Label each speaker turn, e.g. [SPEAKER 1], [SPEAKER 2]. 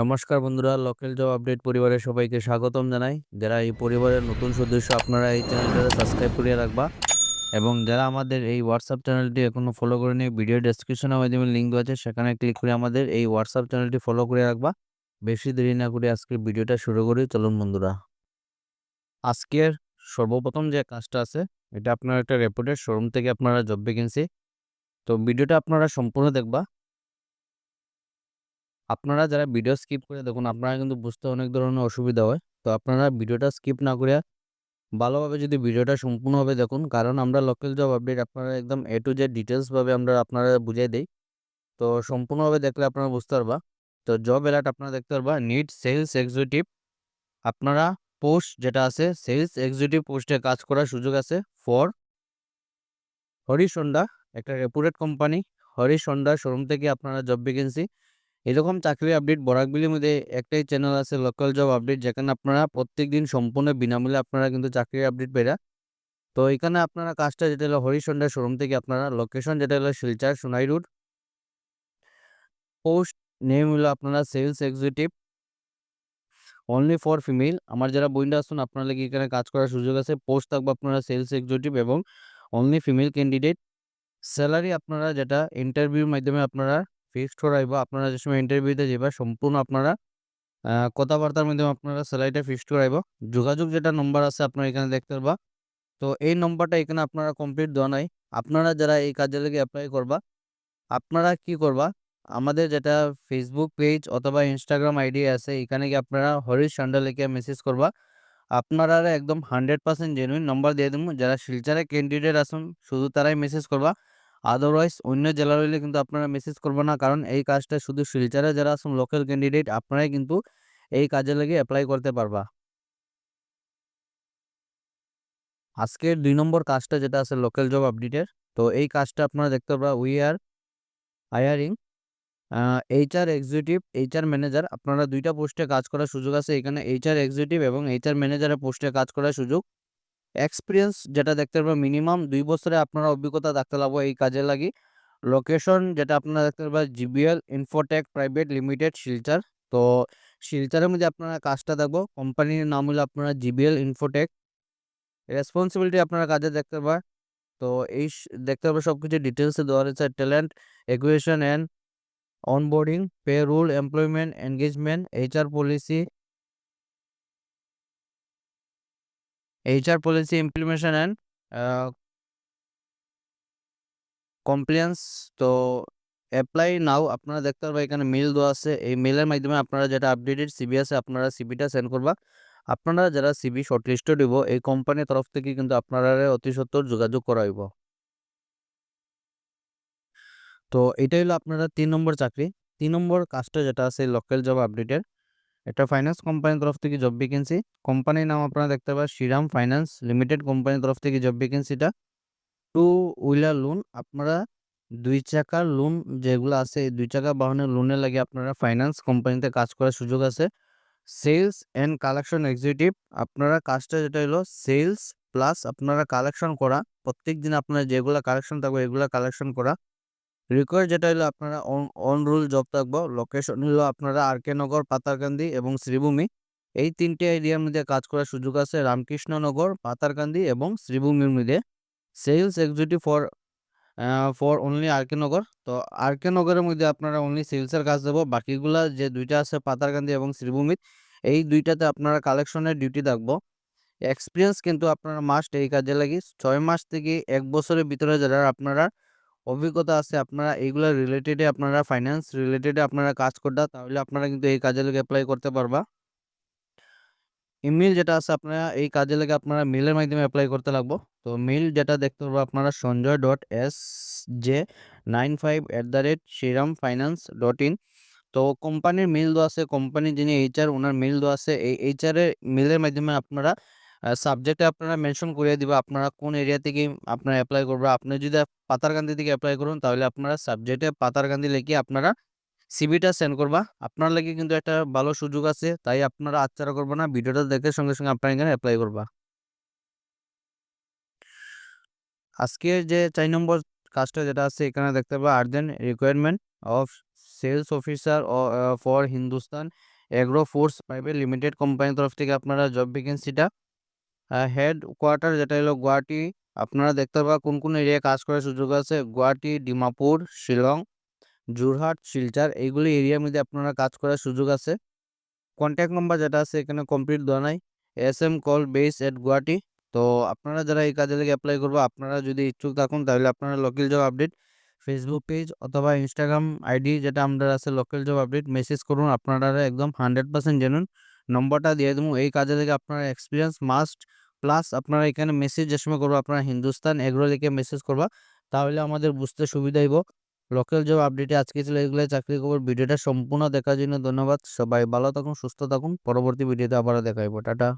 [SPEAKER 1] নমস্কার বন্ধুরা local job update পরিবারের সবাইকে স্বাগতম জানাই। যারা এই পরিবারের নতুন সদস্য, আপনারা এই চ্যানেলটা সাবস্ক্রাইব করে রাখবা। এবং যারা আমাদের এই হোয়াটসঅ্যাপ চ্যানেলটি এখনও ফলো করেনি ভিডিও ডেসক্রিপশনে মাধ্যমে লিঙ্ক আছে, সেখানে ক্লিক করে আমাদের এই হোয়াটসঅ্যাপ চ্যানেলটি ফলো করে রাখবা। বেশি দেরি না করে আজকের ভিডিওটা শুরু করি, চলুন বন্ধুরা। আজকের সর্বপ্রথম যে কাজটা আছে, এটা আপনার একটা রেপুটেড শোরুম থেকে আপনারা জব ভ্যাকেন্সি তো ভিডিওটা আপনারা সম্পূর্ণ দেখবা। আপনারা যারা ভিডিও স্কিপ করে, দেখুন আপনারা কিন্তু বুঝতে অনেক ধরনের অসুবিধা হয়। তো আপনারা ভিডিওটা স্কিপ না করে ভালোভাবে যদি ভিডিওটা সম্পূর্ণভাবে দেখুন, কারণ আমরা লোকাল জব আপডেট আপনারা একদম এ টু জেড ডিটেলসভাবে আমরা আপনারা বুঝিয়ে দিই। তো সম্পূর্ণভাবে দেখলে আপনারা বুঝতে পারবা। তো জব অ্যালার্ট আপনারা দেখতে পারবা নিড সেলস এক্সিকিউটিভ আপনারা পোস্ট যেটা আছে সেলস এক্সিকিউটিভ পোস্টে কাজ করার সুযোগ আছে ফর হরিশ হোন্ডা একটা reputed company Harish Honda showroom থেকে আপনারা জব ভ্যাকেন্সি এরকম চাকরি আপডেট বরাকবিলির মধ্যে একটাই চ্যানেল আছে লোকাল জব আপডেট যেখানে আপনারা প্রত্যেক দিন সম্পূর্ণ বিনামূল্যে আপনারা কিন্তু চাকরির আপডেট পেরা তো এখানে আপনারা কাজটা যেটা হলো হরিশন্ডা শোরুম থেকে আপনারা লোকেশন যেটা হলো Silchar Sonai road post name হলো আপনারা sales executive only for female আমার যারা বইন্ডা আসুন আপনারা কি এখানে কাজ করার সুযোগ আছে পোস্ট থাকবে আপনারা সেলস এক্সিকিউটিভ এবং অনলি ফিমেল ক্যান্ডিডেট স্যালারি আপনারা যেটা ইন্টারভিউর মাধ্যমে আপনারা ফিক্সড করাইব আপনারা যে সময় ইন্টারভিউতে যাবা সম্পূর্ণ আপনারা কথাবার্তার মাধ্যমে আপনারা স্যালারিটা ফিক্সড করাইব যোগাযোগ যেটা নম্বর আছে আপনারা এখানে দেখতে পারবা। তো এই নম্বরটা এখানে আপনারা কমপ্লিট দেওয়া নাই। আপনারা যারা এই কাজে লেগে অ্যাপ্লাই করবা, আপনারা কি করবা? আমাদের যেটা ফেসবুক পেজ অথবা ইনস্টাগ্রাম আইডি আছে, এখানে কি আপনারা হরিশ সান্ডা লিখে মেসেজ করবা। আপনারা একদম হান্ড্রেড পার্সেন্ট জেনুইন নম্বর দিয়ে দেবো। যারা শিলচারে ক্যান্ডিডেট আসুন শুধু তারাই মেসেজ করবা। আদারওয়াইজ অন্য জেলার হইলে কিন্তু আপনারা মেসেজ করবেন না। কারণ এই কাজটা শুধু শিলচারে যারা আছেন লোকাল ক্যান্ডিডেট আপনারাই কিন্তু এই কাজে লেগে অ্যাপ্লাই করতে পারবা। আজকের দুই নম্বর কাজটা যেটা আছে লোকাল জব আপডেটের তো এই কাজটা আপনারা দেখতে পারবা we are hiring HR executive HR manager আপনারা দুইটা পোস্টে কাজ করার সুযোগ আছে। এখানে এইচআর এক্সিকিউটিভ এবং এইচআর ম্যানেজারের পোস্টে কাজ করার সুযোগ। এক্সপিরিয়েন্স যেটা দেখতে পারবেন মিনিমাম দুই বছরে আপনারা অভিজ্ঞতা থাকতে লাগবো এই কাজে লাগি লোকেশন যেটা আপনারা দেখতে পারবেন GBL infotech private limited Silchar তো শিলচারের মধ্যে আপনারা কাজটা দেখব। কোম্পানির নাম হলো আপনারা জিবিএল ইনফোটেক রেসপন্সিবিলিটি আপনারা কাজে দেখতে পারবেন। তো এই দেখতে পারবেন সব কিছু ডিটেলসে দেওয়া রয়েছে। Talent acquisition and onboarding payroll employment engagement HR policy HR policy implementation and compliance তো অ্যাপ্লাই নাও আপনারা দেখতে পারবেন এখানে মেল দেওয়া আছে। এই মেলের মাধ্যমে আপনারা যেটা আপডেটেড সিবি আছে, আপনারা সিবিটা সেন্ড করবা। আপনারা যারা সিবি শর্টলিস্ট দিব এই কোম্পানির তরফ থেকে কিন্তু আপনারা অতি সত্তর যোগাযোগ করাইব তো এটাই হলো আপনারা তিন নম্বর চাকরি। তিন নম্বর কাজটা যেটা আছে লোকাল জব আপডেটের এটা ফাইন্যান্স কোম্পানির তরফ থেকে জব ভ্যাকেন্সি কোম্পানির নাম আপনারা দেখতে পাবেন শ্রীরাম ফাইন্যান্স লিমিটেড কোম্পানির তরফ থেকে জব ভ্যাকেন্সিটা টু। হুইলার লোন আপনারা দুই চাকার লোন যেগুলো আছে দুই চাকা বাহনের লোনের লাগে আপনারা ফাইন্যান্স কোম্পানিতে কাজ করার সুযোগ আছে। সেলস অ্যান্ড কালেকশন এক্সিকিউটিভ আপনারা কাজটা যেটা হলো সেলস প্লাস আপনারা কালেকশন করা। প্রত্যেক দিন আপনারা যেগুলো কালেকশন থাকবে, এগুলো কালেকশন করা। রিকোয়ার যেটা হলো আপনারা অন রুল জব থাকব লোকেশন হলো আপনারা আর কে নগর পাতারকান্দি এবং শ্রীভূমি। এই তিনটে এরিয়ার মধ্যে কাজ করার সুযোগ আছে রামকৃষ্ণনগর, পাতারকান্দি এবং শ্রীভূমির মধ্যে। Sales executive for for only R K Nagar তো আর কে নগরের মধ্যে আপনারা অনলি সেলসের কাজ দেবো। বাকিগুলা যে দুইটা আছে পাতারকান্দি এবং শ্রীভূমিত এই দুইটাতে আপনারা কালেকশনের ডিউটি থাকব। এক্সপিরিয়েন্স কিন্তু আপনারা মাস্ট এই কাজে লাগি। ছয় মাস থেকে এক বছরের ভিতরে যারা আপনারা অভিজ্ঞতা আছে আপনারা এইগুলো রিলেটেডে আপনারা ফাইন্যান্স রিলেটেডে আপনারা কাজ করতে তাহলে আপনারা কিন্তু এই কাজে লেগে অ্যাপ্লাই করতে পারবা। ইমেল যেটা আছে আপনারা এই কাজে লেগে আপনারা মেলের মাধ্যমে অ্যাপ্লাই করতে লাগবো। তো মেল যেটা দেখতে পারব আপনারা Sanjay dot S J nine five at the rate Shriram finance dot in তো কোম্পানির মেল দেওয়া আছে কোম্পানির যিনি এইচআর ওনার মেল দেওয়া আছে, এই এইচআরের মেলের মাধ্যমে আপনারা সাবজেক্টে আপনারা মেনশন করিয়ে দিবা, আপনারা কোন এরিয়া থেকে আপনারা অ্যাপ্লাই করবে। আপনি যদি পাতারকান্দি থেকে অ্যাপ্লাই করুন, তাহলে আপনারা সাবজেক্টে পাতারকান্দি লিখে আপনারা সিবিটা সেন্ড করবা। আপনার লাগে কিন্তু একটা ভালো সুযোগ আছে, তাই আপনারা আচ্ছারা করব না, ভিডিওটা দেখে সঙ্গে সঙ্গে আপনারা এখানে অ্যাপ্লাই করবা। আজকে যে চার নম্বর কাজটা যেটা আছে, এখানে দেখতে পাবো urgent requirement of sales officer for Hindustan agro force private limited কোম্পানির তরফ থেকে আপনারা জব ভ্যাকেন্সিটা হেড কোয়ার্টার যেটা হলো গুয়াহাটি আপনারা দেখতে পাবেন কোন, কোন এরিয়ায় কাজ করার সুযোগ আছে। গুয়াহাটি, ডিমাপুর, শিলং, যোরহাট, শিলচর এইগুলি এরিয়ার মধ্যে আপনারা কাজ করার সুযোগ আছে। কনট্যাক্ট নাম্বার যেটা আছে এখানে কমপ্লিট দেওয়া নাই। S M call base at Guwahati. তো আপনারা যারা এই কাজে লেগে এপ্লাই করবে আপনারা যদি ইচ্ছুক থাকুন তাহলে আপনারা local job update Facebook page অথবা ইনস্টাগ্রাম আইডি যেটা আমাদের আছে লোকাল জব আপডেট মেসেজ করুন আপনারা একদম 100% জেনুইন নম্বরটা দিয়ে দেবো এই কাজে লেগে আপনার এক্সপিরিয়েন্স মাস্ট প্লাস আপনারা এখানে মেসেজ যে সময় করব, আপনারা হিন্দুস্তান এগ্রো লিখে মেসেজ করবা, তাহলে আমাদের বুঝতে সুবিধা হইব। লোকাল জব আপডেটে আজকে ছিল এগুলো চাকরি খবর ভিডিওটা সম্পূর্ণ দেখার জন্য ধন্যবাদ। সবাই ভালো থাকুন, সুস্থ থাকুন। পরবর্তী ভিডিওতে আবারও দেখা হইব। টাটা।